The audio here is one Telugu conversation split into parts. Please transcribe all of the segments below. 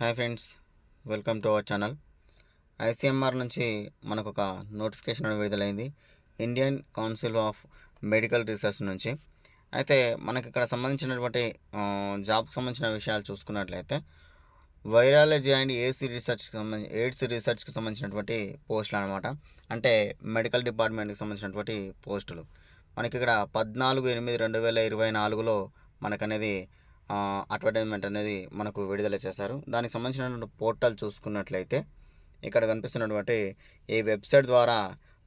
Hi friends welcome to our channel. ICMR నుంచి మనకు ఒక నోటిఫికేషన్ అనేది విడుదలైంది. Indian council of medical research నుంచి. అయితే మనకి ఇక్కడ సంబంధించినటువంటి జాబ్కి సంబంధించిన విషయాలు చూసుకున్నట్లయితే వైరాలజీ అండ్ ఏసీ రీసెర్చ్కి సంబంధించి ఎయిడ్స్ రీసెర్చ్కి సంబంధించినటువంటి పోస్టులు అనమాట అంటే మెడికల్ డిపార్ట్మెంట్కి సంబంధించినటువంటి పోస్టులు. మనకి ఇక్కడ పద్నాలుగు ఎనిమిది రెండు వేల ఇరవై నాలుగులో మనకనేది అడ్వర్టైజ్మెంట్ అనేది మనకు విడుదల చేశారు. దానికి సంబంధించినటువంటి పోర్టల్ చూసుకున్నట్లయితే ఇక్కడ కనిపిస్తున్నటువంటి ఈ వెబ్సైట్ ద్వారా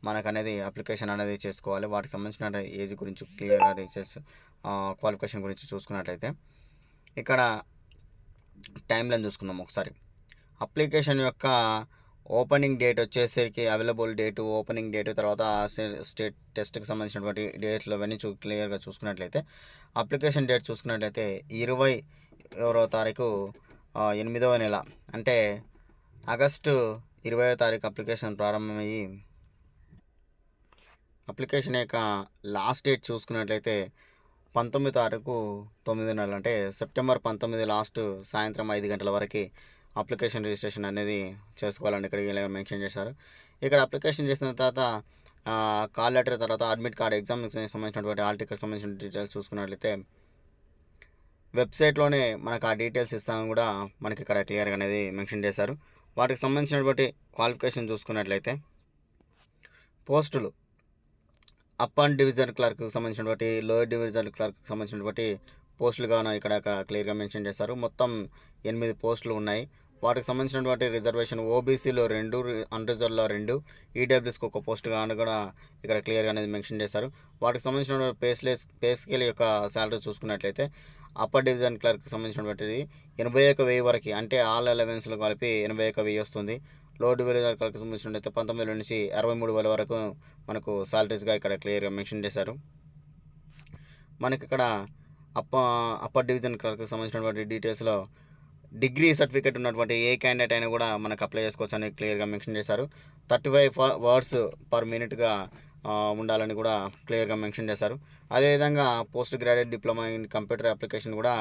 మనకు అనేది అప్లికేషన్ అనేది చేసుకోవాలి. వాటికి సంబంధించిన ఏజ్ గురించి క్లియర్గా డీటెయిల్స్ క్వాలిఫికేషన్ గురించి చూసుకున్నట్లయితే ఇక్కడ టైం లైన్ చూసుకుందాం ఒకసారి. అప్లికేషన్ యొక్క ఓపెనింగ్ డేట్ వచ్చేసరికి అవైలబుల్ డేటు ఓపెనింగ్ డేట్ తర్వాత స్టేట్ టెస్ట్కి సంబంధించినటువంటి డేట్లు అవన్నీ చూ క్లియర్గా చూసుకున్నట్లయితే అప్లికేషన్ డేట్ చూసుకున్నట్లయితే ఇరవై ఎవరో తారీఖు ఎనిమిదవ నెల అంటే ఆగస్టు ఇరవయో తారీఖు అప్లికేషన్ ప్రారంభమయ్యి అప్లికేషన్ యొక్క లాస్ట్ డేట్ చూసుకున్నట్లయితే పంతొమ్మిది తారీఖు తొమ్మిది నెలలు అంటే సెప్టెంబర్ పంతొమ్మిది లాస్ట్ సాయంత్రం ఐదు గంటల వరకు అప్లికేషన్ రిజిస్ట్రేషన్ అనేది చేసుకోవాలండి ఇక్కడ ఇలా మెన్షన్ చేశారు. ఇక్కడ అప్లికేషన్ చేసిన తర్వాత కాల్ లెటర్ తర్వాత అడ్మిట్ కార్డ్ ఎగ్జామ్కి సంబంధించినటువంటి ఆల్ టికెట్ సంబంధించిన డీటెయిల్స్ చూసుకున్నట్లయితే వెబ్సైట్లోనే మనకు ఆ డీటెయిల్స్ ఇస్తామని కూడా మనకి ఇక్కడ క్లియర్గా అనేది మెన్షన్ చేశారు. వాటికి సంబంధించినటువంటి క్వాలిఫికేషన్ చూసుకున్నట్లయితే పోస్టులు అప్ అండ్ డివిజన్ క్లర్క్కి సంబంధించినటువంటి లోయర్ డివిజన్ క్లర్క్కి సంబంధించినటువంటి పోస్టులుగా ఇక్కడ క్లియర్గా మెన్షన్ చేశారు. మొత్తం ఎనిమిది పోస్టులు ఉన్నాయి. వాటికి సంబంధించినటువంటి రిజర్వేషన్ ఓబీసీలో రెండు అన్రిజర్వ్లో రెండు ఈడబ్ల్యూస్కి ఒక పోస్టుగా అని కూడా ఇక్కడ క్లియర్గా అనేది మెన్షన్ చేశారు. వాటికి సంబంధించిన పేస్లెస్ పే స్కేల్ యొక్క శాలరీ చూసుకున్నట్లయితే అప్పర్ డివిజన్ క్లర్క్కి సంబంధించినటువంటిది ఎనభై ఒక వెయ్యి వరకు అంటే ఆల్ అలవెన్స్లు కలిపి ఎనభై ఒక వెయ్యి వస్తుంది. లో డివిజన్ క్లర్క్కి సంబంధించినట్లయితే పంతొమ్మిది వేల నుంచి అరవై మూడు వేల వరకు మనకు సాలరీస్గా ఇక్కడ క్లియర్గా మెన్షన్ చేశారు. మనకి ఇక్కడ అప్ప అప్పర్ డివిజన్ క్లర్క్కి సంబంధించినటువంటి డీటెయిల్స్లో డిగ్రీ సర్టిఫికేట్ ఉన్నటువంటి ఏ క్యాండిడేట్ అయినా కూడా మనకు అప్లై చేసుకోవచ్చు అని క్లియర్గా మెన్షన్ చేశారు. థర్టీ ఫైవ్ వర్డ్స్ పర్ మినిట్గా ఉండాలని కూడా క్లియర్గా మెన్షన్ చేశారు. అదేవిధంగా post graduate diploma in computer application కూడా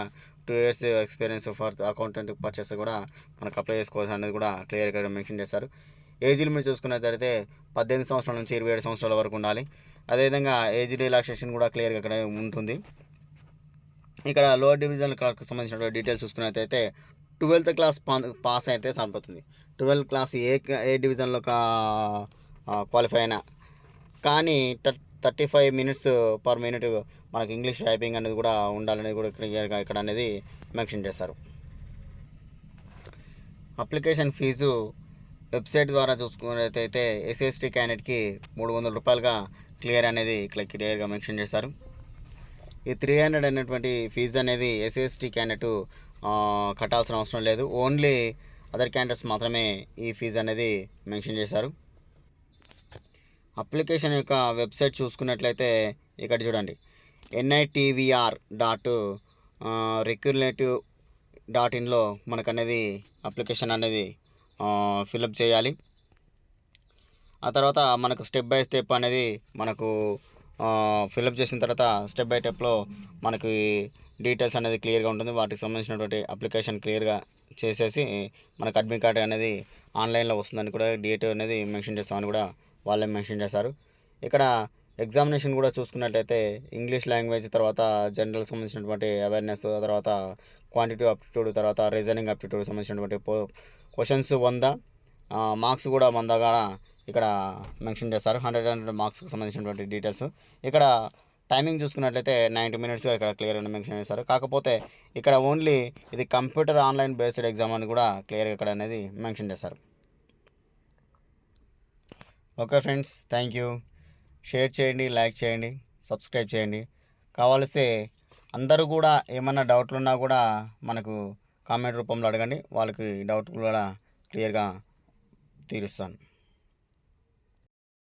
two years experience for accountant purchase కూడా మనకు అప్లై చేసుకోవచ్చు అనేది కూడా క్లియర్గా మెన్షన్ చేశారు. ఏజ్ లిమిట్ చూసుకున్నట్లయితే పద్దెనిమిది సంవత్సరాల నుంచి ఇరవై ఏడు సంవత్సరాల వరకు ఉండాలి. అదేవిధంగా ఏజ్ రిలాక్సేషన్ కూడా క్లియర్గా ఇక్కడ ఉంటుంది. ఇక్కడ లోవర్ డివిజన్ క్లాస్కి సంబంధించిన డీటెయిల్స్ చూసుకున్నట్లయితే ట్వెల్త్ క్లాస్ పాస్ అయితే సరిపోతుంది. ట్వెల్త్ క్లాస్ ఏ ఏ డివిజన్లో క్వాలిఫై అయినా. కానీ thirty five minutes per minute మనకి ఇంగ్లీష్ టైపింగ్ అనేది కూడా ఉండాలనేది కూడా క్లియర్గా ఇక్కడ అనేది మెన్షన్ చేశారు. అప్లికేషన్ ఫీజు వెబ్సైట్ ద్వారా చూసుకున్నట్టయితే ఎస్ఎస్టీ క్యాండిడేట్కి మూడు వందల రూపాయలుగా క్లియర్ అనేది ఇక్కడ క్లియర్గా మెన్షన్ చేశారు. ఈ త్రీ హండ్రెడ్ అనేటువంటి ఫీజు అనేది ఎస్ఎస్టీ క్యాండిడేట్ కట్టాల్సిన అవసరం లేదు. ఓన్లీ అదర్ క్యాండిడేట్స్ మాత్రమే ఈ ఫీజు అనేది మెన్షన్ చేశారు. అప్లికేషన్ యొక్క వెబ్సైట్ చూసుకున్నట్లయితే ఇక్కడ చూడండి. ఎన్ఐటీవీఆర్ డాట్ రిక్యులేటివ్ డాట్ ఇన్లో మనకు అనేది అప్లికేషన్ అనేది ఫిలప్ చేయాలి. ఆ తర్వాత మనకు స్టెప్ బై స్టెప్ అనేది మనకు ఫిలప్ చేసిన తర్వాత స్టెప్ బై స్టెప్లో మనకి డీటెయిల్స్ అనేది క్లియర్గా ఉంటుంది. వాటికి సంబంధించినటువంటి అప్లికేషన్ క్లియర్గా చేసేసి మనకు అడ్మిట్ కార్డ్ అనేది ఆన్లైన్లో వస్తుందని కూడా డేట్ అనేది మెన్షన్ చేస్తామని కూడా వాళ్ళే మెన్షన్ చేశారు. ఇక్కడ ఎగ్జామినేషన్ కూడా చూసుకున్నట్లయితే ఇంగ్లీష్ లాంగ్వేజ్ తర్వాత జనరల్ సంబంధించినటువంటి అవేర్నెస్ తర్వాత క్వాంటిటీ అప్టిట్యూడ్ తర్వాత రీజనింగ్ అప్టిట్యూడ్ సంబంధించినటువంటి పో క్వశ్చన్స్ వంద మార్క్స్ కూడా వందగా ఇక్కడ మెన్షన్ చేస్తారు హండ్రెడ్ హండ్రెడ్ మార్క్స్కి సంబంధించినటువంటి డీటెయిల్స్ ఇక్కడ టైమింగ్ చూసుకున్నట్లయితే నైంటీ మినిట్స్గా ఇక్కడ క్లియర్గా మెన్షన్ చేస్తారు కాకపోతే ఇక్కడ ఓన్లీ ఇది కంప్యూటర్ ఆన్లైన్ బేస్డ్ ఎగ్జామ్ అని కూడా క్లియర్గా ఇక్కడ అనేది మెన్షన్ చేస్తారు okay friends thank you share చేయండి లైక్ చేయండి సబ్స్క్రైబ్ చేయండి. కావాల్సి అందరూ కూడా ఏమైనా డౌట్లు ఉన్నా కూడా మనకు కామెంట్ రూపంలో అడగండి. వాళ్ళకి డౌట్ కూడా క్లియర్గా తీరుస్తాను.